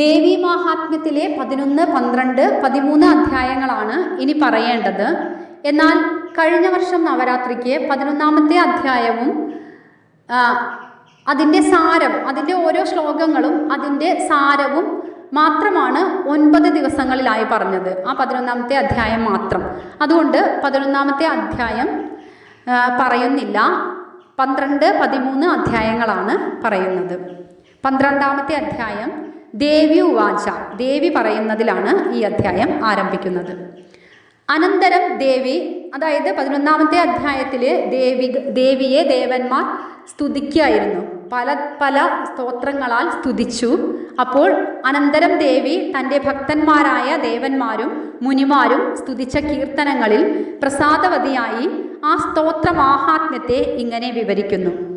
ദേവി മാഹാത്മ്യത്തിലെ പതിനൊന്ന് പന്ത്രണ്ട് പതിമൂന്ന് അധ്യായങ്ങളാണ് ഇനി പറയേണ്ടത്. എന്നാൽ കഴിഞ്ഞ വർഷം നവരാത്രിക്ക് പതിനൊന്നാമത്തെ അധ്യായവും അതിന്റെ സാരം അതിന്റെ ഓരോ ശ്ലോകങ്ങളും അതിന്റെ സാരവും മാത്രമാണ് ഒൻപത് ദിവസങ്ങളിലായി പറഞ്ഞത്. ആ പതിനൊന്നാമത്തെ അധ്യായം മാത്രം. അതുകൊണ്ട് പതിനൊന്നാമത്തെ അധ്യായം പറയുന്നില്ല. പന്ത്രണ്ട് പതിമൂന്ന് അധ്യായങ്ങളാണ് പറയുന്നത്. പന്ത്രണ്ടാമത്തെ അധ്യായം ദേവി ഉവാച. ദേവി പറയുന്നതിലാണ് ഈ അധ്യായം ആരംഭിക്കുന്നത്. അനന്തരം ദേവി അതായത് പതിനൊന്നാമത്തെ അധ്യായത്തിൽ ദേവി ദേവിയെ ദേവന്മാർ സ്തുതിക്കുകയായിരുന്നു പല പല സ്തോത്രങ്ങളാൽ സ്തുതിച്ചു. അപ്പോൾ അനന്തരം ദേവി തന്റെ ഭക്തന്മാരായ ദേവന്മാരും മുനിമാരും സ്തുതിച്ച കീർത്തനങ്ങളിൽ പ്രസാദവതിയായി ആ സ്തോത്രമാഹാത്മ്യത്തെ ഇങ്ങനെ വിവരിക്കുന്നു.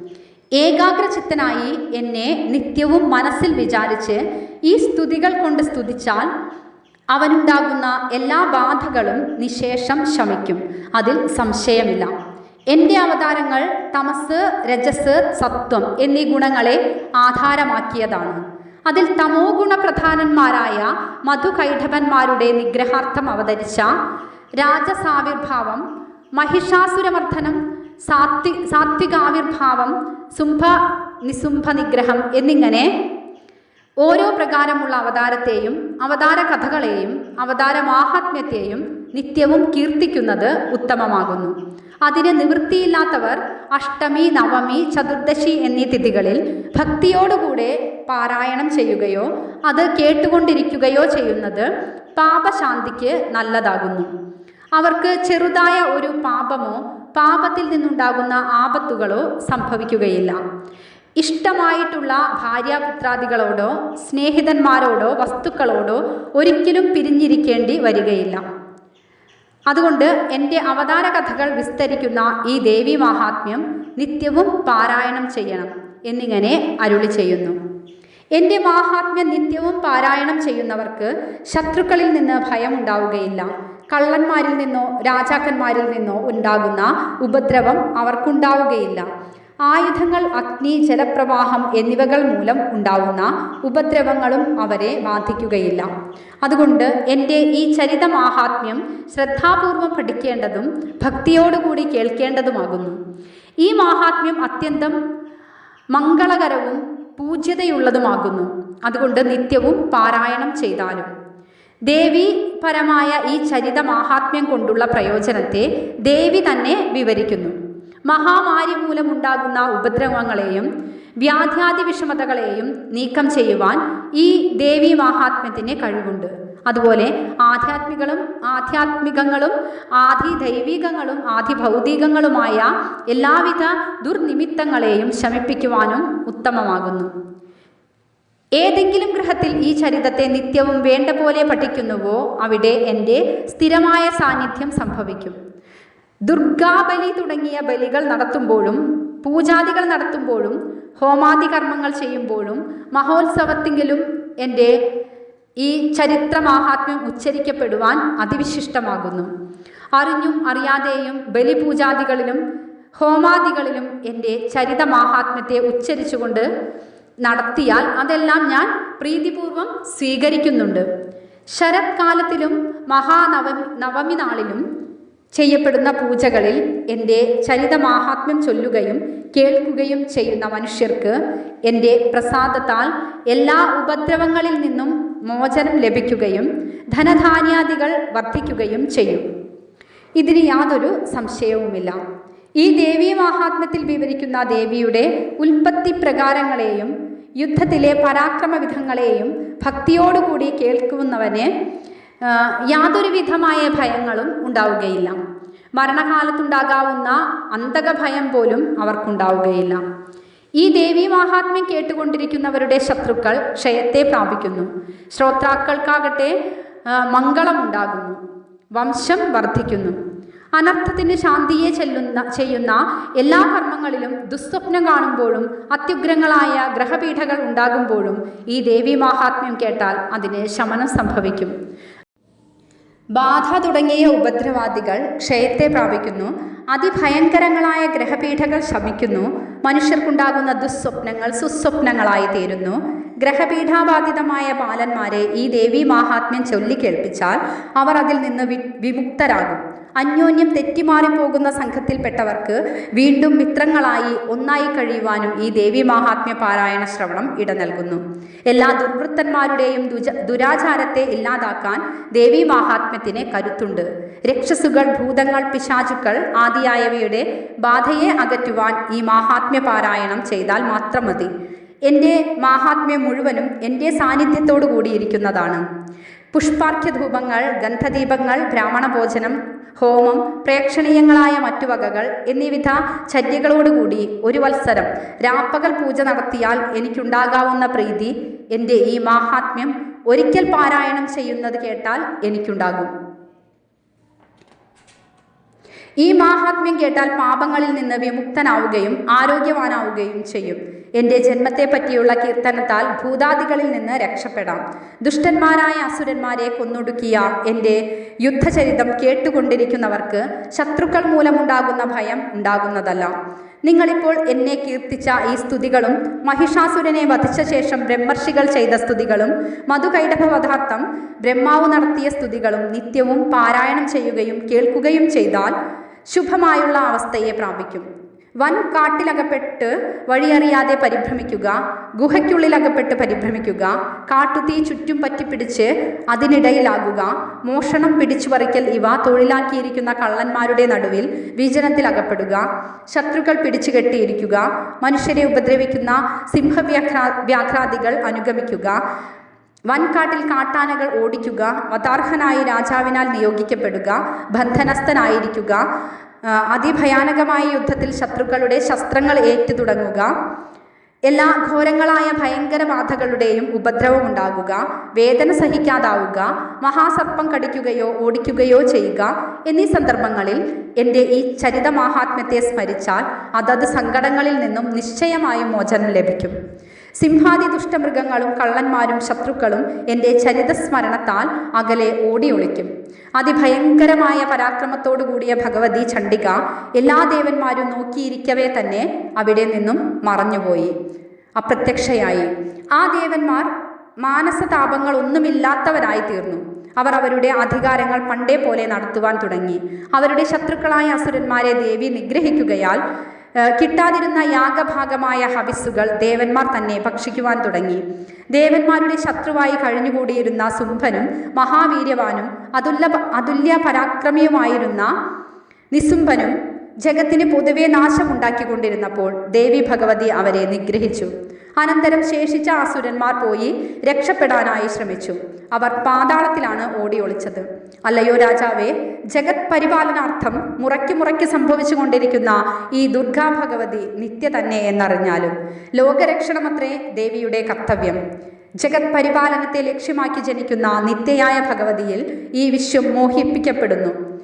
ഏകാഗ്രചിത്തനായി എന്നെ നിത്യവും മനസ്സിൽ വിചാരിച്ച് ഈ സ്തുതികൾ കൊണ്ട് സ്തുതിച്ചാൽ അവനുണ്ടാകുന്ന എല്ലാ ബാധകളും നിശേഷം ശമിക്കും. അതിൽ സംശയമില്ല. എന്റെ അവതാരങ്ങൾ തമസ് രജസ് സത്വം എന്നീ ഗുണങ്ങളെ ആധാരമാക്കിയതാണ്. അതിൽ തമോ ഗുണപ്രധാനന്മാരായ മധുകൈഠവന്മാരുടെ നിഗ്രഹാർത്ഥം അവതരിച്ച രാജസാവിർഭാവം മഹിഷാസുരമർദ്ദനം സാത്വി സാത്വികാവിർഭാവം സുംഭ നിസുംഭ നിഗ്രഹം എന്നിങ്ങനെ ഓരോ പ്രകാരമുള്ള അവതാരത്തെയും അവതാര കഥകളെയും അവതാര മാഹാത്മ്യത്തെയും നിത്യവും കീർത്തിക്കുന്നത് ഉത്തമമാകുന്നു. അതിന് നിവൃത്തിയില്ലാത്തവർ അഷ്ടമി നവമി ചതുർദശി എന്നീ തിഥികളിൽ ഭക്തിയോടുകൂടെ പാരായണം ചെയ്യുകയോ അത് കേട്ടുകൊണ്ടിരിക്കുകയോ ചെയ്യുന്നത് പാപശാന്തിക്ക് നല്ലതാകുന്നു. അവർക്ക് ചെറുതായ ഒരു പാപമോ പാപത്തിൽ നിന്നുണ്ടാകുന്ന ആപത്തുകളോ സംഭവിക്കുകയില്ല. ഇഷ്ടമായിട്ടുള്ള ഭാര്യാപുത്രാദികളോടോ സ്നേഹിതന്മാരോടോ വസ്തുക്കളോടോ ഒരിക്കലും പിരിഞ്ഞിരിക്കേണ്ടി വരികയില്ല. അതുകൊണ്ട് എന്റെ അവതാര കഥകൾ വിസ്തരിക്കുന്ന ഈ ദേവി മാഹാത്മ്യം നിത്യവും പാരായണം ചെയ്യണം എന്നിങ്ങനെ അരുളി ചെയ്യുന്നു. എന്റെ മാഹാത്മ്യം നിത്യവും പാരായണം ചെയ്യുന്നവർക്ക് ശത്രുക്കളിൽ നിന്ന് ഭയമുണ്ടാവുകയില്ല. കള്ളന്മാരിൽ നിന്നോ രാജാക്കന്മാരിൽ നിന്നോ ഉണ്ടാകുന്ന ഉപദ്രവം അവർക്കുണ്ടാവുകയില്ല. ആയുധങ്ങൾ അഗ്നി ജലപ്രവാഹം എന്നിവകൾ മൂലം ഉണ്ടാവുന്ന ഉപദ്രവങ്ങളും അവരെ ബാധിക്കുകയില്ല. അതുകൊണ്ട് എന്റെ ഈ ചരിത മാഹാത്മ്യം ശ്രദ്ധാപൂർവം പഠിക്കേണ്ടതും ഭക്തിയോടുകൂടി കേൾക്കേണ്ടതുമാകുന്നു. ഈ മാഹാത്മ്യം അത്യന്തം മംഗളകരവും പൂജ്യതയുള്ളതുമാകുന്നു. അതുകൊണ്ട് നിത്യവും പാരായണം ചെയ്താലും ദേവി പരമായ ഈ ചരിത മാഹാത്മ്യം കൊണ്ടുള്ള പ്രയോജനത്തെ ദേവി തന്നെ വിവരിക്കുന്നു. മഹാമാരി മൂലമുണ്ടാകുന്ന ഉപദ്രവങ്ങളെയും വ്യാധ്യാദി വിഷമതകളെയും നീക്കം ചെയ്യുവാൻ ഈ ദേവി മാഹാത്മ്യത്തിന് കഴിവുണ്ട്. അതുപോലെ ആധ്യാത്മികളും ആധ്യാത്മികങ്ങളും ആദി ദൈവികങ്ങളും ആദി ഭൗതികങ്ങളുമായ എല്ലാവിധ ദുർനിമിത്തങ്ങളെയും ശമിപ്പിക്കുവാനും ഉത്തമമാകുന്നു. ഏതെങ്കിലും ഗ്രഹത്തിൽ ഈ ചരിതത്തെ നിത്യവും വേണ്ട പോലെ പഠിക്കുന്നുവോ അവിടെ എന്റെ സ്ഥിരമായ സാന്നിധ്യം സംഭവിക്കും. ദുർഗാബലി തുടങ്ങിയ ബലികൾ നടത്തുമ്പോഴും പൂജാദികൾ നടത്തുമ്പോഴും ഹോമാദി കർമ്മങ്ങൾ ചെയ്യുമ്പോഴും മഹോത്സവത്തിങ്കിലും എന്റെ ഈ ചരിത്ര മാഹാത്മ്യം ഉച്ചരിക്കപ്പെടുവാൻ അതിവിശിഷ്ടമാകുന്നു. അറിഞ്ഞും അറിയാതെയും ബലിപൂജാദികളിലും ഹോമാദികളിലും എന്റെ ചരിത മാഹാത്മ്യത്തെ ഉച്ചരിച്ചുകൊണ്ട് നടത്തിയാൽ അതെല്ലാം ഞാൻ പ്രീതിപൂർവം സ്വീകരിക്കുന്നുണ്ട്. ശരത്കാലത്തിലും മഹാനവമി നവമി നാളിലും ചെയ്യപ്പെടുന്ന പൂജകളിൽ എന്റെ ചരിത മാഹാത്മ്യം ചൊല്ലുകയും കേൾക്കുകയും ചെയ്യുന്ന മനുഷ്യർക്ക് എന്റെ പ്രസാദത്താൽ എല്ലാ ഉപദ്രവങ്ങളിൽ നിന്നും മോചനം ലഭിക്കുകയും ധനധാന്യാദികൾ വർദ്ധിക്കുകയും ചെയ്യും. ഇതിന് യാതൊരു സംശയവുമില്ല. ഈ ദേവീ മാഹാത്മ്യത്തിൽ വിവരിക്കുന്ന ദേവിയുടെ ഉൽപ്പത്തി പ്രകാരങ്ങളെയും യുദ്ധത്തിലെ പരാക്രമവിധങ്ങളെയും ഭക്തിയോടുകൂടി കേൾക്കുന്നവന് യാതൊരുവിധമായ യാതൊരു വിധമായ ഭയങ്ങളും ഉണ്ടാവുകയില്ല. മരണകാലത്തുണ്ടാകാവുന്ന അന്തകഭയം പോലും അവർക്കുണ്ടാവുകയില്ല. ഈ ദേവീ മഹാത്മ്യം കേട്ടുകൊണ്ടിരിക്കുന്നവരുടെ ശത്രുക്കൾ ക്ഷയത്തെ പ്രാപിക്കുന്നു. ശ്രോത്രാക്കൾക്കാകട്ടെ മംഗളം മംഗളമുണ്ടാകുന്നു. വംശം വർദ്ധിക്കുന്നു. അനർത്ഥത്തിന് ശാന്തിയെ ചെല്ലുന്ന ചെയ്യുന്ന എല്ലാ കർമ്മങ്ങളിലും ദുസ്വപ്നം കാണുമ്പോഴും അത്യുഗ്രങ്ങളായ ഗ്രഹപീഠകൾ ഉണ്ടാകുമ്പോഴും ഈ ദേവി മഹാത്മ്യം കേട്ടാൽ അതിന് ശമനം സംഭവിക്കും. ബാധ തുടങ്ങിയ ഉപദ്രവാദികൾ ക്ഷയത്തെ പ്രാപിക്കുന്നു അതിഭയങ്കരങ്ങളായ ഗ്രഹപീഠകൾ ശമിക്കുന്നു മനുഷ്യർക്കുണ്ടാകുന്ന ദുസ്വപ്നങ്ങൾ സുസ്വപ്നങ്ങളായി തീരുന്നു. ഗ്രഹപീഠാബാധിതമായ ബാലന്മാരെ ഈ ദേവി മാഹാത്മ്യം ചൊല്ലിക്കേൾപ്പിച്ചാൽ അവർ അതിൽ നിന്ന് വി വിമുക്തരാകും. അന്യോന്യം തെറ്റിമാറിപ്പോകുന്ന സംഘത്തിൽപ്പെട്ടവർക്ക് വീണ്ടും മിത്രങ്ങളായി ഒന്നായി കഴിയുവാനും ഈ ദേവി മാഹാത്മ്യ പാരായണ ശ്രവണം ഇട നൽകുന്നു. എല്ലാ ദുർവൃത്തന്മാരുടെയും ദുജ ദുരാചാരത്തെ ഇല്ലാതാക്കാൻ ദേവി മാഹാത്മ്യത്തിന് കരുത്തുണ്ട്. രക്ഷസുകൾ ഭൂതങ്ങൾ പിശാചുക്കൾ ആദിയായവയുടെ ബാധയെ അകറ്റുവാൻ ഈ മാഹാത്മ്യ പാരായണം ചെയ്താൽ മാത്രം മതി. എന്റെ മാഹാത്മ്യം മുഴുവനും എന്റെ സാന്നിധ്യത്തോടു കൂടിയിരിക്കുന്നതാണ്. പുഷ്പാർഘ്യധൂപങ്ങൾ ഗന്ധദീപങ്ങൾ ബ്രാഹ്മണഭോജനം ഹോമം പ്രേക്ഷണീയങ്ങളായ മറ്റു വകകൾ എന്നിവിധ ചര്യകളോടുകൂടി ഒരു വത്സരം രാപ്പകൽ പൂജ നടത്തിയാൽ എനിക്കുണ്ടാകാവുന്ന പ്രീതി എന്റെ ഈ മാഹാത്മ്യം ഒരിക്കൽ പാരായണം ചെയ്യുന്നത് കേട്ടാൽ എനിക്കുണ്ടാകും. ഈ മാഹാത്മ്യം കേട്ടാൽ പാപങ്ങളിൽ നിന്ന് വിമുക്തനാവുകയും ആരോഗ്യവാനാവുകയും ചെയ്യും. എന്റെ ജന്മത്തെ പറ്റിയുള്ള കീർത്തനത്താൽ ഭൂതാദികളിൽ നിന്ന് രക്ഷപ്പെടാം. ദുഷ്ടന്മാരായ അസുരന്മാരെ കൊന്നൊടുക്കിയ എന്റെ യുദ്ധചരിതം കേട്ടുകൊണ്ടിരിക്കുന്നവർക്ക് ശത്രുക്കൾ മൂലമുണ്ടാകുന്ന ഭയം ഉണ്ടാകുന്നതല്ല. നിങ്ങളിപ്പോൾ എന്നെ കീർത്തിച്ച ഈ സ്തുതികളും മഹിഷാസുരനെ വധിച്ച ശേഷം ബ്രഹ്മർഷികൾ ചെയ്ത സ്തുതികളും മധുകൈടഭ പദാർത്ഥം ബ്രഹ്മാവ് നടത്തിയ സ്തുതികളും നിത്യവും പാരായണം ചെയ്യുകയും കേൾക്കുകയും ചെയ്താൽ ശുഭമായുള്ള അവസ്ഥയെ പ്രാപിക്കും. വൻ കാട്ടിലകപ്പെട്ട് വഴിയറിയാതെ പരിഭ്രമിക്കുക ഗുഹയ്ക്കുള്ളിലകപ്പെട്ട് പരിഭ്രമിക്കുക കാട്ടുതീ ചുറ്റും പറ്റിപ്പിടിച്ച് അതിനിടയിലാകുക മോഷണം പിടിച്ചുപറിക്കൽ ഇവ തൊഴിലാക്കിയിരിക്കുന്ന കള്ളന്മാരുടെ നടുവിൽ വിജനത്തിൽ അകപ്പെടുക ശത്രുക്കൾ പിടിച്ചുകെട്ടിയിരിക്കുക മനുഷ്യരെ ഉപദ്രവിക്കുന്ന സിംഹവ്യാഘ്രാ വ്യാഘ്രാദികൾ അനുഗമിക്കുക വൻകാട്ടിൽ കാട്ടാനകൾ ഓടിക്കുക വതാർഹനായി രാജാവിനാൽ നിയോഗിക്കപ്പെടുക ബന്ധനസ്ഥനായിരിക്കുക അതിഭയാനകമായ യുദ്ധത്തിൽ ശത്രുക്കളുടെ ശസ്ത്രങ്ങൾ ഏറ്റു തുടങ്ങുക എല്ലാ ഘോരങ്ങളായ ഭയങ്കര ബാധകളുടെയും ഉപദ്രവം ഉണ്ടാകുക വേദന സഹിക്കാതാവുക മഹാസർപ്പം കടിക്കുകയോ ഓടിക്കുകയോ ചെയ്യുക എന്നീ സന്ദർഭങ്ങളിൽ എന്റെ ഈ ചരിത മാഹാത്മ്യത്തെ സ്മരിച്ചാൽ അതത് സങ്കടങ്ങളിൽ നിന്നും നിശ്ചയമായും മോചനം ലഭിക്കും. സിംഹാദി ദുഷ്ടമൃഗങ്ങളും കള്ളന്മാരും ശത്രുക്കളും എന്റെ ചരിതസ്മരണത്താൽ അകലെ ഓടിയൊളിക്കും. അതിഭയങ്കരമായ പരാക്രമത്തോടു കൂടിയ ഭഗവതി ചണ്ഡിക എല്ലാ ദേവന്മാരും നോക്കിയിരിക്കവേ തന്നെ അവിടെ നിന്നും മറഞ്ഞുപോയി. അപ്രത്യക്ഷയായി. ആ ദേവന്മാർ മാനസതാപങ്ങൾ ഒന്നുമില്ലാത്തവരായി തീർന്നു. അവർ അവരുടെ അധികാരങ്ങൾ പണ്ടേ പോലെ നടത്തുവാൻ തുടങ്ങി. അവരുടെ ശത്രുക്കളായ അസുരന്മാരെ ദേവി നിഗ്രഹിക്കുകയാൽ കിട്ടാതിരുന്ന യാഗഭാഗമായ ഹവിസ്സുകൾ ദേവന്മാർ തന്നെ ഭക്ഷിക്കുവാൻ തുടങ്ങി. ദേവന്മാരുടെ ശത്രുവായി കഴിഞ്ഞുകൂടിയിരുന്ന സുംഭനും മഹാവീര്യവാനും അതുല്യ അതുല്യ പരാക്രമിയുമായിരുന്ന നിസുംഭനും ജഗത്തിന് പൊതുവെ നാശമുണ്ടാക്കിക്കൊണ്ടിരുന്നപ്പോൾ ദേവി ഭഗവതി അവരെ നിഗ്രഹിച്ചു. അനന്തരം ശേഷിച്ച അസുരന്മാർ പോയി രക്ഷപ്പെടാനായി ശ്രമിച്ചു. അവർ പാതാളത്തിലാണ് ഓടി ഒളിച്ചത് അല്ലയോ രാജാവേ ജഗത് പരിപാലനാർത്ഥം മുറയ്ക്ക് മുറയ്ക്ക് സംഭവിച്ചു കൊണ്ടിരിക്കുന്ന ഈ ദുർഗാ ഭഗവതി നിത്യ തന്നെ എന്നറിഞ്ഞാലും ലോകരക്ഷണമത്രേ ദേവിയുടെ കർത്തവ്യം. ജഗത് പരിപാലനത്തെ ലക്ഷ്യമാക്കി ജനിക്കുന്ന നിത്യയായ ഭഗവതിയിൽ ഈ വിശ്വം മോഹിപ്പിക്കപ്പെടുന്നു.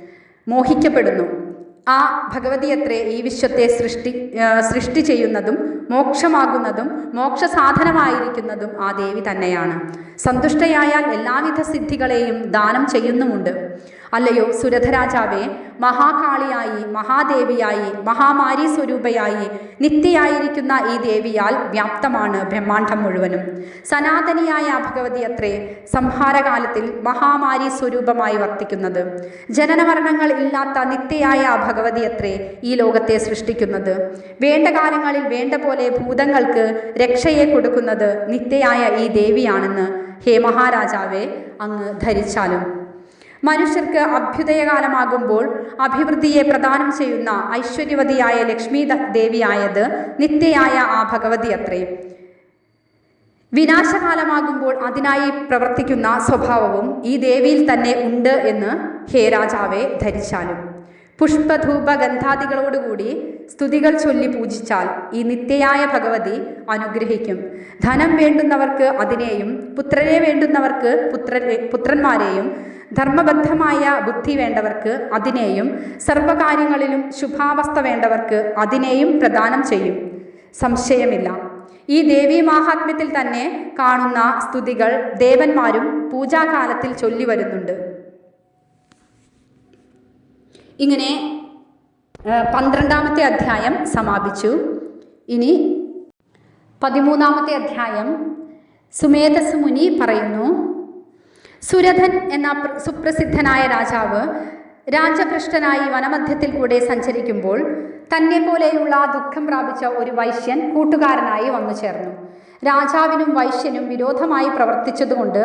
മോഹിക്കപ്പെടുന്നു. ആ ഭഗവതിയത്രേ ഈ വിശ്വത്തെ സൃഷ്ടി സൃഷ്ടി ചെയ്യുന്നതും മോക്ഷമാകുന്നതും മോക്ഷ സാധനമായിരിക്കുന്നതും ആ ദേവി തന്നെയാണ്. സന്തുഷ്ടയായാൽ എല്ലാവിധ സിദ്ധികളെയും ദാനം ചെയ്യുന്നുമുണ്ട്. അല്ലയോ? സുരധരാജാവേ മഹാകാളിയായി മഹാദേവിയായി മഹാമാരി സ്വരൂപയായി നിത്യയായിരിക്കുന്ന ഈ ദേവിയാൽ വ്യാപ്തമാണ് ബ്രഹ്മാണ്ഡം മുഴുവനും. സനാതനിയായ ഭഗവതി അത്രേ സംഹാരകാലത്തിൽ മഹാമാരി സ്വരൂപമായി വർത്തിക്കുന്നത്. ജനനമരണങ്ങൾ ഇല്ലാത്ത നിത്യയായ ഭഗവതി അത്രേ ഈ ലോകത്തെ സൃഷ്ടിക്കുന്നത്. വേണ്ട കാലങ്ങളിൽ വേണ്ട പോലെ ഭൂതങ്ങൾക്ക് രക്ഷയെ കൊടുക്കുന്നത് നിത്യയായ ഈ ദേവിയാണെന്ന് ഹേ മഹാരാജാവേ അങ്ങ് ധരിച്ചാലും മനുഷ്യർക്ക് അഭ്യുദയകാലമാകുമ്പോൾ അഭിവൃദ്ധിയെ പ്രദാനം ചെയ്യുന്ന ഐശ്വര്യവതിയായ ലക്ഷ്മി ദേവിയായത് നിത്യയായ ആ ഭഗവതി അത്രേ. വിനാശകാലമാകുമ്പോൾ അതിനായി പ്രവർത്തിക്കുന്ന സ്വഭാവവും ഈ ദേവിയിൽ തന്നെ ഉണ്ട് എന്ന് ഹേ രാജാവെ ധരിച്ചാലും. പുഷ്പധൂപ ഗന്ധാദികളോടുകൂടി സ്തുതികൾ ചൊല്ലി പൂജിച്ചാൽ ഈ നിത്യയായ ഭഗവതി അനുഗ്രഹിക്കും. ധനം വേണ്ടുന്നവർക്ക് അതിനെയും പുത്രരെ വേണ്ടുന്നവർക്ക് പുത്ര പുത്രന്മാരെയും ധർമ്മബദ്ധമായ ബുദ്ധി വേണ്ടവർക്ക് അതിനെയും സർവകാര്യങ്ങളിലും ശുഭാവസ്ഥ വേണ്ടവർക്ക് അതിനെയും പ്രദാനം ചെയ്യും. സംശയമില്ല. ഈ ദേവീ മാഹാത്മ്യത്തിൽ തന്നെ കാണുന്ന സ്തുതികൾ ദേവന്മാരും പൂജാകാലത്തിൽ ചൊല്ലി വരുന്നുണ്ട് ഇങ്ങനെ പന്ത്രണ്ടാമത്തെ അധ്യായം സമാപിച്ചു. ഇനി പതിമൂന്നാമത്തെ അധ്യായം സുമേധസ് മുനി പറയുന്നു സുരഥൻ എന്ന സുപ്രസിദ്ധനായ രാജാവ് രാജഭ്രഷ്ടനായി വനമധ്യത്തിൽ കൂടെ സഞ്ചരിക്കുമ്പോൾ തന്നെ പോലെയുള്ള ദുഃഖം പ്രാപിച്ച ഒരു വൈശ്യൻ കൂട്ടുകാരനായി വന്നു ചേർന്നു രാജാവിനും വൈശ്യനും വിരോധമായി പ്രവർത്തിച്ചതുകൊണ്ട്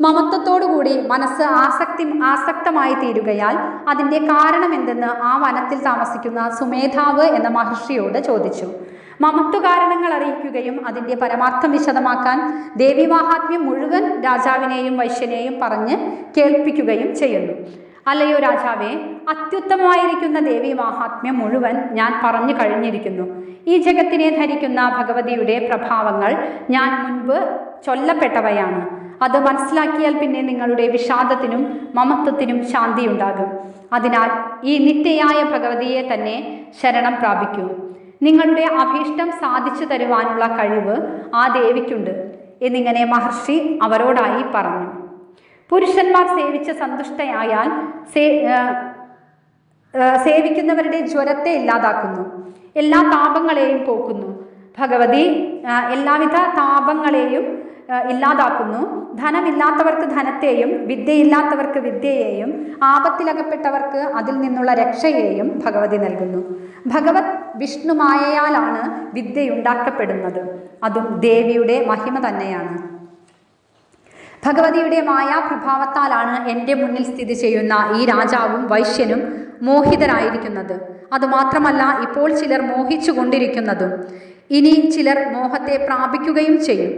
മമത്വത്തോടുകൂടി മനസ്സ് ആസക്തി ആസക്തമായി തീരുകയാൽ അതിന്റെ കാരണമെന്തെന്ന് ആ വനത്തിൽ താമസിക്കുന്ന സുമേധാവ് എന്ന മഹർഷിയോട് ചോദിച്ചു. മമത്വ കാരണങ്ങൾ അറിയിക്കുകയും അതിന്റെ പരമാർത്ഥം വിശദമാക്കാൻ ദേവി മാഹാത്മ്യം മുഴുവൻ രാജാവിനെയും വൈശ്യനെയും പറഞ്ഞ് കേൾപ്പിക്കുകയും ചെയ്യുന്നു. അല്ലയോ രാജാവേ അത്യുത്തമമായിരിക്കുന്ന ദേവി മാഹാത്മ്യം മുഴുവൻ ഞാൻ പറഞ്ഞു കഴിഞ്ഞിരിക്കുന്നു. ഈ ജഗത്തിനെ ധരിക്കുന്ന ഭഗവതിയുടെ പ്രഭാവങ്ങൾ ഞാൻ മുൻപ് ചൊല്ലപ്പെട്ടവയാണ്. അത് മനസ്സിലാക്കിയാൽ പിന്നെ നിങ്ങളുടെ വിഷാദത്തിനും മമത്വത്തിനും ശാന്തിയുണ്ടാകും. അതിനാൽ ഈ നിത്യയായ ഭഗവതിയെ തന്നെ ശരണം പ്രാപിക്കൂ. നിങ്ങളുടെ അഭീഷ്ടം സാധിച്ചു തരുവാനുള്ള കഴിവ് ആ ദേവിക്കുണ്ട് എന്നിങ്ങനെ മഹർഷി അവരോടായി പറഞ്ഞു. പുരുഷന്മാർ സേവിച്ച സന്തുഷ്ടയായാൽ സേ സേവിക്കുന്നവരുടെ ജ്വരത്തെ ഇല്ലാതാക്കുന്നു എല്ലാ താപങ്ങളെയും പോക്കുന്നു. ഭഗവതി എല്ലാവിധ താപങ്ങളെയും ഇല്ലാതാക്കുന്നു. ധനമില്ലാത്തവർക്ക് ധനത്തെയും വിദ്യയില്ലാത്തവർക്ക് വിദ്യയെയും ആപത്തിലകപ്പെട്ടവർക്ക് അതിൽ നിന്നുള്ള രക്ഷയെയും ഭഗവതി നൽകുന്നു. ഭഗവത് വിഷ്ണുമായയാലാണ് വിദ്യയുണ്ടാക്കപ്പെടുന്നത്. അതും ദേവിയുടെ മഹിമ തന്നെയാണ്. ഭഗവതിയുടെ മായാപ്രഭാവത്താലാണ് എന്റെ മുന്നിൽ സ്ഥിതി ചെയ്യുന്ന ഈ രാജാവും വൈശ്യനും മോഹിതരായിരിക്കുന്നത്. അതുമാത്രമല്ല ഇപ്പോൾ ചിലർ മോഹിച്ചു കൊണ്ടിരിക്കുന്നതും ഇനി ചിലർ മോഹത്തെ പ്രാപിക്കുകയും ചെയ്യും.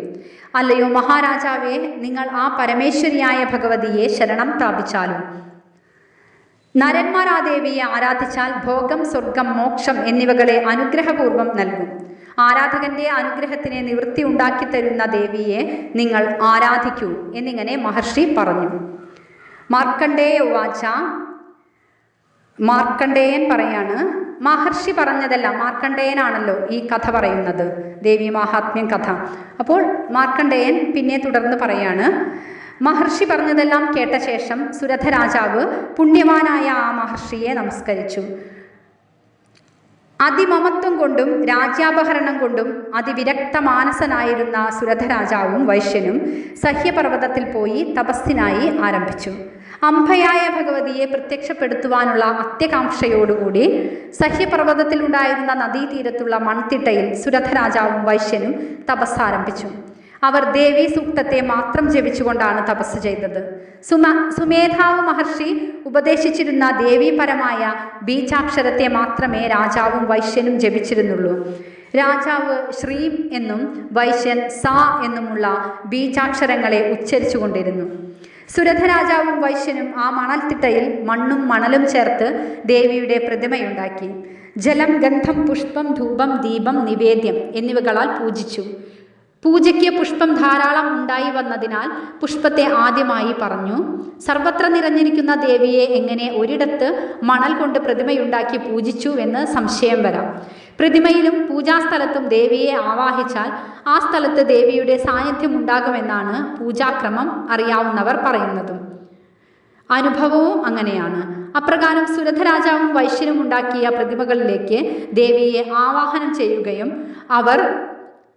അല്ലയോ മഹാരാജാവേ നിങ്ങൾ ആ പരമേശ്വരിയായ ഭഗവതിയെ ശരണം പ്രാപിച്ചാലും. നരന്മാരാദേവിയെ ആരാധിച്ചാൽ ഭോഗം സ്വർഗം മോക്ഷം എന്നിവകളെ അനുഗ്രഹപൂർവം നൽകും. ആരാധകന്റെ അനുഗ്രഹത്തിന് നിവൃത്തി ഉണ്ടാക്കി തരുന്ന ദേവിയെ നിങ്ങൾ ആരാധിക്കൂ എന്നിങ്ങനെ മഹർഷി പറഞ്ഞു. മാർക്കണ്ഡേയ ഉവാച മാർക്കണ്ഡേയൻ പറയാണ് മഹർഷി പറഞ്ഞതല്ല മാർക്കണ്ഡേയനാണല്ലോ ഈ കഥ പറയുന്നത്. ദേവി മഹാത്മ്യം കഥ. അപ്പോൾ മാർക്കണ്ഡേയൻ പിന്നെ തുടർന്ന് പറയാണ് മഹർഷി പറഞ്ഞതെല്ലാം കേട്ട ശേഷം സുരഥ രാജാവ് പുണ്യവാനായ ആ മഹർഷിയെ നമസ്കരിച്ചു. അതിമമത്വം കൊണ്ടും രാജ്യാപഹരണം കൊണ്ടും അതിവിരക്ത മാനസനായിരുന്ന സുരഥരാജാവും വൈശ്യനും സഹ്യപർവതത്തിൽ പോയി തപസ്സിനായി ആരംഭിച്ചു. അംഭയായ ഭഗവതിയെ പ്രത്യക്ഷപ്പെടുത്തുവാനുള്ള അത്യകാംക്ഷയോടുകൂടി സഹ്യപർവതത്തിലുണ്ടായിരുന്ന നദീതീരത്തുള്ള മൺതിട്ടയിൽ സുരഥരാജാവും വൈശ്യനും തപസ്സാരംഭിച്ചു. അവർ ദേവി സൂക്തത്തെ മാത്രം ജപിച്ചുകൊണ്ടാണ് തപസ് ചെയ്തത്. സുമ സുമേധാവ് മഹർഷി ഉപദേശിച്ചിരുന്ന ദേവീപരമായ ബീജാക്ഷരത്തെ മാത്രമേ രാജാവും വൈശ്യനും ജപിച്ചിരുന്നുള്ളൂ. രാജാവ് ശ്രീ എന്നും വൈശ്യൻ സ എന്നുമുള്ള ബീജാക്ഷരങ്ങളെ ഉച്ചരിച്ചുകൊണ്ടിരുന്നു. സുരഥരാജാവും വൈശ്യനും ആ മണൽത്തിട്ടയിൽ മണ്ണും മണലും ചേർത്ത് ദേവിയുടെ പ്രതിമയുണ്ടാക്കി. ജലം ഗന്ധം പുഷ്പം ധൂപം ദീപം നിവേദ്യം എന്നിവകളാൽ പൂജിച്ചു. പൂജയ്ക്ക് പുഷ്പം ധാരാളം ഉണ്ടായി വന്നതിനാൽ പുഷ്പത്തെ ആദ്യമായി പറഞ്ഞു സർവത്ര നിറഞ്ഞിരിക്കുന്ന ദേവിയെ എങ്ങനെ ഒരിടത്ത് മണൽ കൊണ്ട് പ്രതിമയുണ്ടാക്കി പൂജിച്ചു എന്ന് സംശയം വരാം. പ്രതിമയിലും പൂജാസ്ഥലത്തും ദേവിയെ ആവാഹിച്ചാൽ ആ സ്ഥലത്ത് ദേവിയുടെ സാന്നിധ്യം ഉണ്ടാകുമെന്നാണ് പൂജാക്രമം അറിയാവുന്നവർ പറയുന്നതും. അനുഭവവും അങ്ങനെയാണ്. അപ്രകാരം സുരഥരാജാവും വൈശ്യനും ഉണ്ടാക്കിയ പ്രതിമകളിലേക്ക് ദേവിയെ ആവാഹനം ചെയ്യുകയും അവർ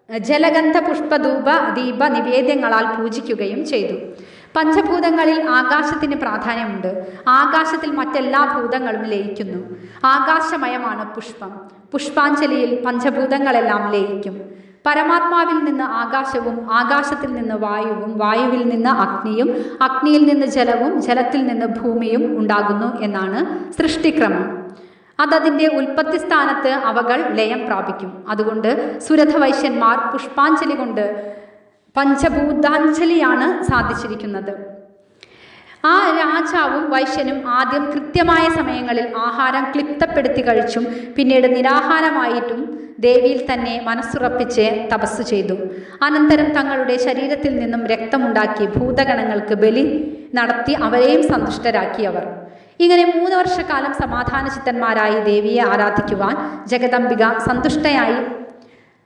ജലഗന്ധ പുഷ്പധൂപ ദീപ നിവേദ്യങ്ങളാൽ പൂജിക്കുകയും ചെയ്തു. പഞ്ചഭൂതങ്ങളിൽ ആകാശത്തിന് പ്രാധാന്യമുണ്ട്. ആകാശത്തിൽ മറ്റെല്ലാ ഭൂതങ്ങളും ലയിക്കുന്നു. ആകാശമയമാണ് പുഷ്പം. പുഷ്പാഞ്ജലിയിൽ പഞ്ചഭൂതങ്ങളെല്ലാം ലയിക്കും. പരമാത്മാവിൽ നിന്ന് ആകാശവും ആകാശത്തിൽ നിന്ന് വായുവും വായുവിൽ നിന്ന് അഗ്നിയും അഗ്നിയിൽ നിന്ന് ജലവും ജലത്തിൽ നിന്ന് ഭൂമിയും ഉണ്ടാകുന്നു എന്നാണ് സൃഷ്ടിക്രമം. അതതിന്റെ ഉൽപ്പത്തി സ്ഥാനത്ത് അവകൾ ലയം പ്രാപിക്കും. അതുകൊണ്ട് സുരഥ സുരഥവൈശ്യന്മാർ പുഷ്പാഞ്ജലി കൊണ്ട് പഞ്ചഭൂതാഞ്ജലിയാണ് സാധിച്ചിരിക്കുന്നത്. ആ രാജാവും വൈശ്യനും ആദ്യം കൃത്യമായ സമയങ്ങളിൽ ആഹാരം ക്ലിപ്തപ്പെടുത്തി കഴിച്ചും പിന്നീട് നിരാഹാരമായിട്ടും ദേവിയിൽ തന്നെ മനസ്സുറപ്പിച്ച് തപസ് ചെയ്തു. അനന്തരം തങ്ങളുടെ ശരീരത്തിൽ നിന്നും രക്തമുണ്ടാക്കി ഭൂതഗണങ്ങൾക്ക് ബലി നടത്തി അവരെയും സന്തുഷ്ടരാക്കി അവർ ഇങ്ങനെ മൂന്ന് വർഷക്കാലം സമാധാന ചിത്തന്മാരായി ദേവിയെ ആരാധിക്കുവാൻ ജഗദംബിക സന്തുഷ്ടയായി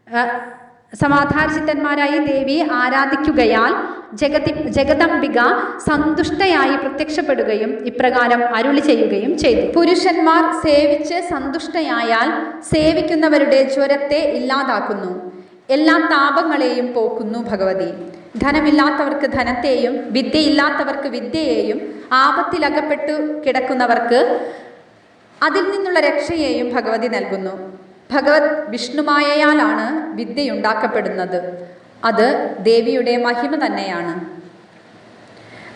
സമാധാന സമാധാനചിത്തന്മാരായി ദേവിയെ ആരാധിക്കുകയാൽ ജഗതി ജഗദംബിക സന്തുഷ്ടയായി പ്രത്യക്ഷപ്പെടുകയും ഇപ്രകാരം അരുളി ചെയ്യുകയും ചെയ്തു. പുരുഷന്മാർ സേവിച്ച് സന്തുഷ്ടയായാൽ സേവിക്കുന്നവരുടെ ജ്വരത്തെ ഇല്ലാതാക്കുന്നു. എല്ലാ താപങ്ങളെയും പോക്കുന്നു ഭഗവതി. ധനമില്ലാത്തവർക്ക് ധനത്തെയും വിദ്യയില്ലാത്തവർക്ക് വിദ്യയെയും ആപത്തിലകപ്പെട്ടു കിടക്കുന്നവർക്ക് അതിൽ നിന്നുള്ള രക്ഷയെയും ഭഗവതി നൽകുന്നു. ഭഗവത് വിഷ്ണുമായയാലാണ് വിദ്യയുണ്ടാക്കപ്പെടുന്നത്. അത് ദേവിയുടെ മഹിമ തന്നെയാണ്.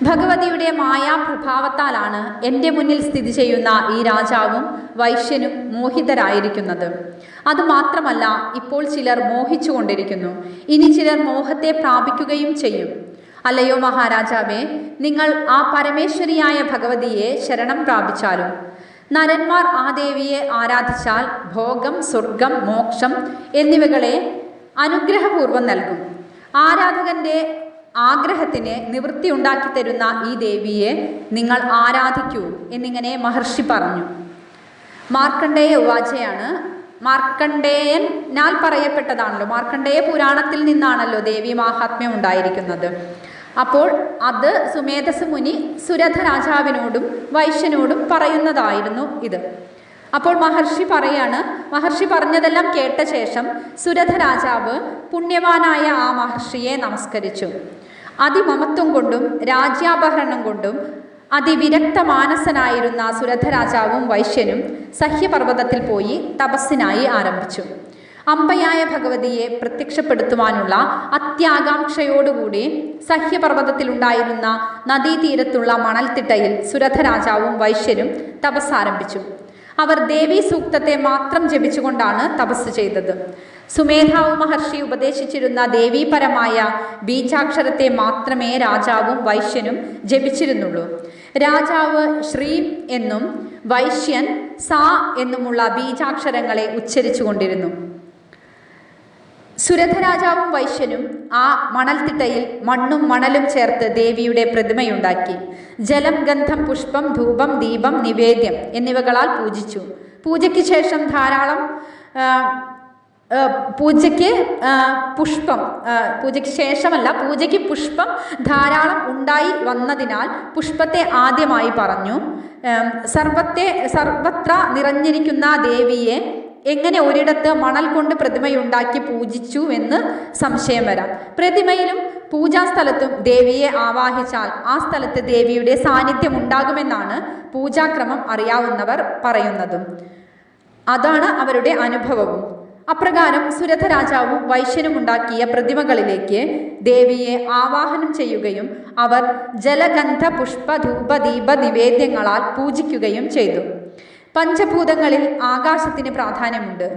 ഭഗവതിയുടെ മായാപ്രഭാവത്താലാണ് എന്റെ മുന്നിൽ സ്ഥിതി ചെയ്യുന്ന ഈ രാജാവും വൈശ്യനും മോഹിതരായിരിക്കുന്നത്. അതുമാത്രമല്ല ഇപ്പോൾ ചിലർ മോഹിച്ചുകൊണ്ടിരിക്കുന്നു. ഇനി ചിലർ മോഹത്തെ പ്രാപിക്കുകയും ചെയ്യും. അല്ലയോ മഹാരാജാവേ നിങ്ങൾ ആ പരമേശ്വരിയായ ഭഗവതിയെ ശരണം പ്രാപിച്ചാലും. നരന്മാർ ആ ദേവിയെ ആരാധിച്ചാൽ ഭോഗം സ്വർഗം മോക്ഷം എന്നിവകളെ അനുഗ്രഹപൂർവം നൽകും. ആരാധകന്റെ ആഗ്രഹത്തിന് നിവൃത്തി ഉണ്ടാക്കി തരുന്ന ഈ ദേവിയെ നിങ്ങൾ ആരാധിക്കൂ എന്നിങ്ങനെ മഹർഷി പറഞ്ഞു. മാർക്കണ്ഡേയ ഉവാചയാണ് മാർക്കണ്ഡേയനാൽ പറയപ്പെട്ടതാണല്ലോ. മാർക്കണ്ഡേയ പുരാണത്തിൽ നിന്നാണല്ലോ ദേവി മാഹാത്മ്യം ഉണ്ടായിരിക്കുന്നത്. അപ്പോൾ അത് സുമേധസ് മുനി സുരഥ രാജാവിനോടും വൈശ്യനോടും പറയുന്നതായിരുന്നു ഇത്. അപ്പോൾ മഹർഷി പറയാണ് മഹർഷി പറഞ്ഞതെല്ലാം കേട്ട ശേഷം സുരഥ രാജാവ് പുണ്യവാനായ ആ മഹർഷിയെ നമസ്കരിച്ചു. അതിമമത്വം കൊണ്ടും രാജ്യാപഹരണം കൊണ്ടും അതിവിരക്ത മാനസനായിരുന്ന സുരഥരാജാവും വൈശ്യനും സഹ്യപർവതത്തിൽ പോയി തപസ്സിനായി ആരംഭിച്ചു. അമ്പയായ ഭഗവതിയെ പ്രത്യക്ഷപ്പെടുത്തുവാനുള്ള അത്യാകാംക്ഷയോടുകൂടി സഹ്യപർവതത്തിലുണ്ടായിരുന്ന നദീതീരത്തുള്ള മണൽത്തിട്ടയിൽ സുരഥരാജാവും വൈശ്യരും തപസ്സാരംഭിച്ചു. അവർ ദേവീ സൂക്തത്തെ മാത്രം ജപിച്ചുകൊണ്ടാണ് തപസ് ചെയ്തത്. സുമേധാവ് മഹർഷി ഉപദേശിച്ചിരുന്ന ദേവീപരമായ ബീജാക്ഷരത്തെ മാത്രമേ രാജാവും വൈശ്യനും ജപിച്ചിരുന്നുള്ളൂ. രാജാവ് ശ്രീ എന്നും വൈശ്യൻ സാ എന്നുമുള്ള ബീജാക്ഷരങ്ങളെ ഉച്ചരിച്ചു കൊണ്ടിരുന്നു സുരഥരാജാവും വൈശ്യനും ആ മണൽത്തിട്ടയിൽ മണ്ണും മണലും ചേർത്ത് ദേവിയുടെ പ്രതിമയുണ്ടാക്കി. ജലം ഗന്ധം പുഷ്പം ധൂപം ദീപം നിവേദ്യം എന്നിവകളാൽ പൂജിച്ചു. പൂജയ്ക്ക് ശേഷം ധാരാളം പൂജയ്ക്ക് പുഷ്പം പൂജയ്ക്ക് ശേഷമല്ല പൂജയ്ക്ക് പുഷ്പം ധാരാളം ഉണ്ടായി വന്നതിനാൽ പുഷ്പത്തെ ആദ്യമായി പറഞ്ഞു. സർവത്തെ സർവത്ര നിറഞ്ഞിരിക്കുന്ന ദേവിയെ എങ്ങനെ ഒരിടത്ത് മണൽ കൊണ്ട് പ്രതിമയുണ്ടാക്കി പൂജിച്ചു എന്ന് സംശയം വരാം. പ്രതിമയിലും പൂജാസ്ഥലത്തും ദേവിയെ ആവാഹിച്ചാൽ ആ സ്ഥലത്ത് ദേവിയുടെ സാന്നിധ്യം ഉണ്ടാകുമെന്നാണ് പൂജാക്രമം അറിയാവുന്നവർ പറയുന്നതും. അതാണ് അവരുടെ അനുഭവവും. അപ്രകാരം സുരഥ രാജാവും വൈശ്യനും ഉണ്ടാക്കിയ പ്രതിമകളിലേക്ക് ദേവിയെ ആവാഹനം ചെയ്യുകയും അവർ ജലഗന്ധ പുഷ്പ ധൂപ ദീപ നിവേദ്യങ്ങളാൽ പൂജിക്കുകയും ചെയ്തു. പഞ്ചഭൂതങ്ങളിൽ ആകാശത്തിന് പ്രാധാന്യമുണ്ട്.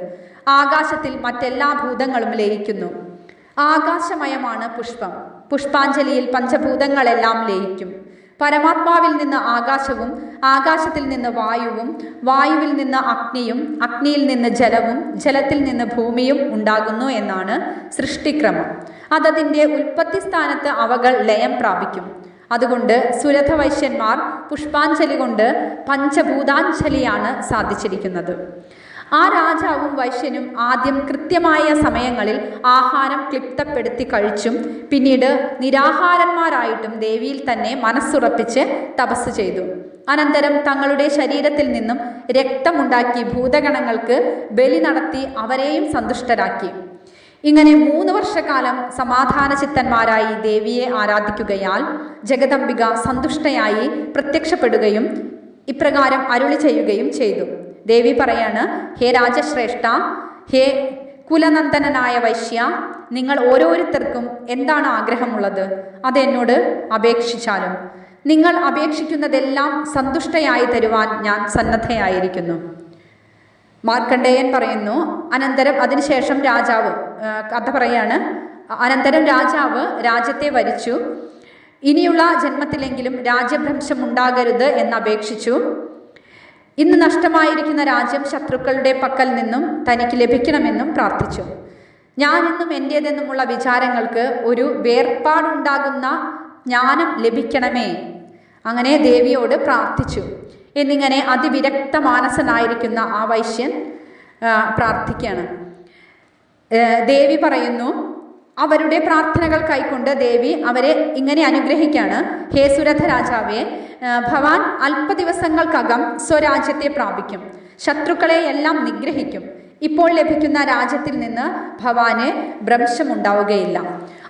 ആകാശത്തിൽ മറ്റെല്ലാ ഭൂതങ്ങളും ലയിക്കുന്നു. ആകാശമയമാണ് പുഷ്പം. പുഷ്പാഞ്ജലിയിൽ പഞ്ചഭൂതങ്ങളെല്ലാം ലയിക്കും. പരമാത്മാവിൽ നിന്ന് ആകാശവും ആകാശത്തിൽ നിന്ന് വായുവും വായുവിൽ നിന്ന് അഗ്നിയും അഗ്നിയിൽ നിന്ന് ജലവും ജലത്തിൽ നിന്ന് ഭൂമിയും ഉണ്ടാകുന്നു എന്നാണ് സൃഷ്ടിക്രമം. അതതിന്റെ ഉൽപ്പത്തി സ്ഥാനത്ത് അവകൾ ലയം പ്രാപിക്കും. അതുകൊണ്ട് സുരഥ വൈശ്യന്മാർ പുഷ്പാഞ്ജലി കൊണ്ട് പഞ്ചഭൂതാഞ്ജലിയാണ് സാധിച്ചിരിക്കുന്നത്. ആ രാജാവും വൈശ്യനും ആദ്യം കൃത്യമായ സമയങ്ങളിൽ ആഹാരം ക്ലിപ്തപ്പെടുത്തി കഴിച്ചും പിന്നീട് നിരാഹാരന്മാരായിട്ടും ദേവിയിൽ തന്നെ മനസ്സുറപ്പിച്ച് തപസ് ചെയ്തു. അനന്തരം തങ്ങളുടെ ശരീരത്തിൽ നിന്നും രക്തമുണ്ടാക്കി ഭൂതഗണങ്ങൾക്ക് ബലി നടത്തി അവരെയും സന്തുഷ്ടരാക്കി. ഇങ്ങനെ മൂന്ന് വർഷക്കാലം സമാധാന ചിത്തന്മാരായി ദേവിയെ ആരാധിക്കുകയാൽ ജഗദംബിക സന്തുഷ്ടയായി പ്രത്യക്ഷപ്പെടുകയും ഇപ്രകാരം അരുളി ചെയ്യുകയും ചെയ്തു. ദേവി പറയാണ് ഹേ രാജശ്രേഷ്ഠ ഹേ കുലനന്ദനായ വൈശ്യ നിങ്ങൾ ഓരോരുത്തർക്കും എന്താണ് ആഗ്രഹമുള്ളത്? അത് എന്നോട് അപേക്ഷിച്ചാലും. നിങ്ങൾ അപേക്ഷിക്കുന്നതെല്ലാം സന്തുഷ്ടയായി തരുവാൻ ഞാൻ സന്നദ്ധയായിരിക്കുന്നു. മാർക്കണ്ഡേയൻ പറയുന്നു അനന്തരം അതിനുശേഷം രാജാവ് കഥ പറയാണ് അനന്തരം രാജാവ് രാജ്യത്തെ വരിച്ചു. ഇനിയുള്ള ജന്മത്തിലെങ്കിലും രാജ്യഭ്രംശം ഉണ്ടാകരുത് എന്ന് അപേക്ഷിച്ചു. ഇന്ന് നഷ്ടമായിരിക്കുന്ന രാജ്യം ശത്രുക്കളുടെ പക്കൽ നിന്നും തനിക്ക് ലഭിക്കണമെന്നും പ്രാർത്ഥിച്ചു. ഞാനെന്നും എന്റേതെന്നുമുള്ള വിചാരങ്ങൾക്ക് ഒരു വേർപാടുണ്ടാകുന്ന ജ്ഞാനം ലഭിക്കണമേ. അങ്ങനെ ദേവിയോട് പ്രാർത്ഥിച്ചു. എന്നിങ്ങനെ അതിവിരക്ത മാനസനായിരിക്കുന്ന ആ വൈശ്യൻ പ്രാർത്ഥിക്കുകയാണ് ദേവി പറയുന്നു അവരുടെ പ്രാർത്ഥനകൾ കൈക്കൊണ്ട് ദേവി അവരെ ഇങ്ങനെ അനുഗ്രഹിക്കുകയാണ് ഹേ സുരഥ രാജാവെ ഭവാൻ അല്പ ദിവസങ്ങൾക്കകം സ്വരാജ്യത്തെ പ്രാപിക്കും. ശത്രുക്കളെ എല്ലാം നിഗ്രഹിക്കും. ഇപ്പോൾ ലഭിക്കുന്ന രാജ്യത്തിൽ നിന്ന് ഭവാന് ഭ്രംശമുണ്ടാവുകയില്ല.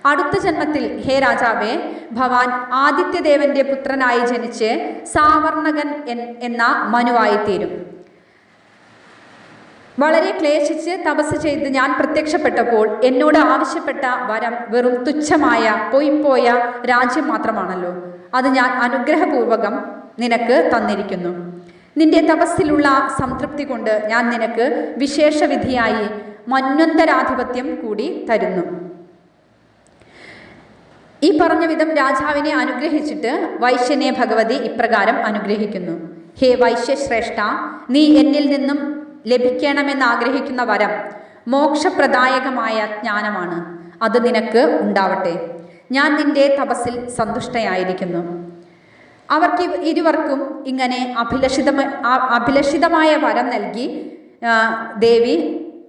അടുത്ത ജന്മത്തിൽ ഹേ രാജാവേ ഭവാൻ ആദിത്യദേവന്റെ പുത്രനായി ജനിച്ച് സാവർണകൻ എന്ന മനുവായിത്തീരും. വളരെ ക്ലേശിച്ച് തപസ് ചെയ്ത് ഞാൻ പ്രത്യക്ഷപ്പെട്ടപ്പോൾ എന്നോട് ആവശ്യപ്പെട്ട വരം വെറും തുച്ഛമായ പൊയ്പോയ രാജ്യം മാത്രമാണല്ലോ. അത് ഞാൻ അനുഗ്രഹപൂർവകം നിനക്ക് തന്നിരിക്കുന്നു. നിന്റെ തപസ്സിലുള്ള സംതൃപ്തി കൊണ്ട് ഞാൻ നിനക്ക് വിശേഷവിധിയായി മന്വന്തരാധിപത്യം കൂടി തരുന്നു. ഈ പറഞ്ഞ വിധം രാജാവിനെ അനുഗ്രഹിച്ചിട്ട് വൈശ്യനെ ഭഗവതി ഇപ്രകാരം അനുഗ്രഹിക്കുന്നു. ഹേ വൈശ്യശ്രേഷ്ഠ നീ എന്നിൽ നിന്നും ലഭിക്കണമെന്ന് ആഗ്രഹിക്കുന്ന വരം മോക്ഷപ്രദായകമായ ജ്ഞാനമാണ്. അത് നിനക്ക് ഉണ്ടാവട്ടെ. ഞാൻ നിന്റെ തപസ്സിൽ സന്തുഷ്ടയായിരിക്കുന്നു. അവർക്ക് ഇരുവർക്കും ഇങ്ങനെ അഭിലഷിതമ അഭിലഷിതമായ വരം നൽകി ദേവി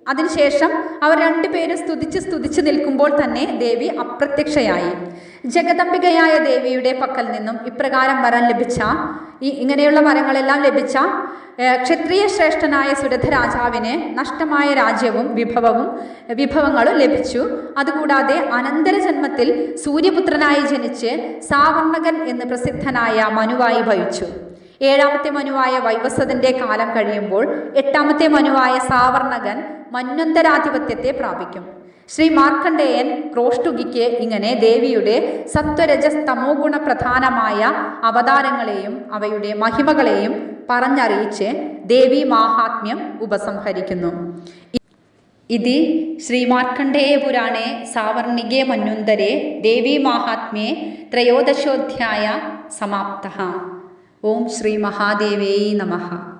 അതിനുശേഷം അവർ രണ്ടുപേരും സ്തുതിച്ച് സ്തുതിച്ച് നിൽക്കുമ്പോൾ തന്നെ ദേവി അപ്രത്യക്ഷയായി. ജഗദംബികയായ ദേവിയുടെ പക്കൽ നിന്നും ഇപ്രകാരം വരം ലഭിച്ച ഈ ഇങ്ങനെയുള്ള വരങ്ങളെല്ലാം ലഭിച്ച ക്ഷത്രിയ ശ്രേഷ്ഠനായ സുരഥ രാജാവിന് നഷ്ടമായ രാജ്യവും വിഭവവും വിഭവങ്ങളും ലഭിച്ചു. അതുകൂടാതെ അനന്തര ജന്മത്തിൽ സൂര്യപുത്രനായി ജനിച്ച് സാവർണകൻ എന്ന് പ്രസിദ്ധനായ മനുവായി ഭവിച്ചു. ഏഴാമത്തെ മനുവായ വൈവസ്വതന്റെ കാലം കഴിയുമ്പോൾ എട്ടാമത്തെ മനുവായ സാവർണകൻ മന്വന്തരാധിപത്യത്തെ പ്രാപിക്കും. ശ്രീ മാർക്കണ്ഡേയൻ ക്രോഷ്ടുകിക്ക് ഇങ്ങനെ ദേവിയുടെ സത്വരജസ് തമോ ഗുണ പ്രധാനമായ അവതാരങ്ങളെയും അവയുടെ മഹിമകളെയും പറഞ്ഞറിയിച്ച് ദേവി മാഹാത്മ്യം ഉപസംഹരിക്കുന്നു. ഇതി ശ്രീമാർക്കണ്ഡേയ പുരാണേ സാവർണികേ മന്വന്തരെ ദേവി മാഹാത്മ്യേ ത്രയോദശോധ്യായ സമാപ്ത. ഓം ശ്രീ മഹാദേവേ നമഃ.